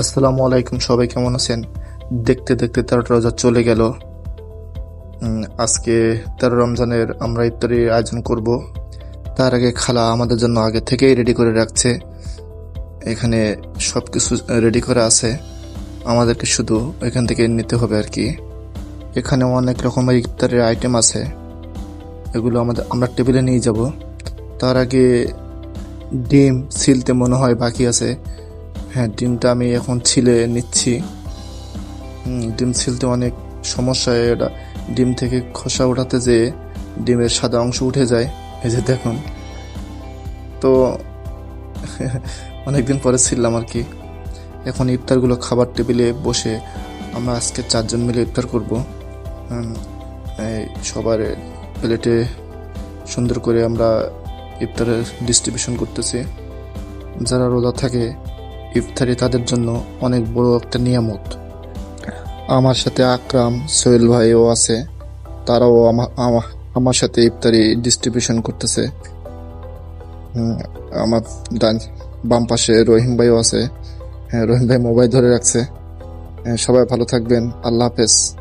আসসালামু আলাইকুম, সবাই কেমন আছেন? দেখতে দেখতে তেরোটা রোজা চলে গেল। আজকে তেরো রমজানের আমরা ইফতারির আয়োজন করব। তার আগে খালা আমাদের জন্য আগে থেকেই রেডি করে রাখছে। এখানে সব কিছু রেডি করা আছে। আমাদেরকে শুধু এখান থেকে নিতে হবে আর কি। এখানে অনেক রকমের ইফতারের আইটেম আছে। এগুলো আমাদের, আমরা টেবিলে নিয়ে যাব। তার আগে ডিম ছিলতে মনে হয় বাকি আছে। হ্যাঁ ডিমটা আমি এখন ছিলে নিচ্ছি। ডিম ছিলতে অনেক সমস্যা, এটা ডিম থেকে খোসা ওঠাতে যে ডিমের সাদা অংশ উঠে যায়, এই যে দেখুন। তো অনেকদিন পরে ছিললাম আর কি। এখন ইফতারগুলো খাবার টেবিলে বসে আমরা আজকে চারজন মিলে ইফতার করব। সবার প্লেটে সুন্দর করে আমরা ইফতারের ডিস্ট্রিবিউশন করতেছি। যারা রোজা থাকে ইফতারি তাদের জন্য অনেক বড় একটা নিয়ামত। আমার সাথে আকরাম সোহেল ভাইও আছে। তারাও আমা- আমা- আমার সাথে ইফতারি ডিস্ট্রিবিউশন করতেছে। আমার ডান বাম পাশে রহিম ভাইও আছে। হ্যাঁ রহিম ভাই মোবাইল ধরে রাখছে। হ্যাঁ, সবাই ভালো থাকবেন। আল্লাহ হাফেজ।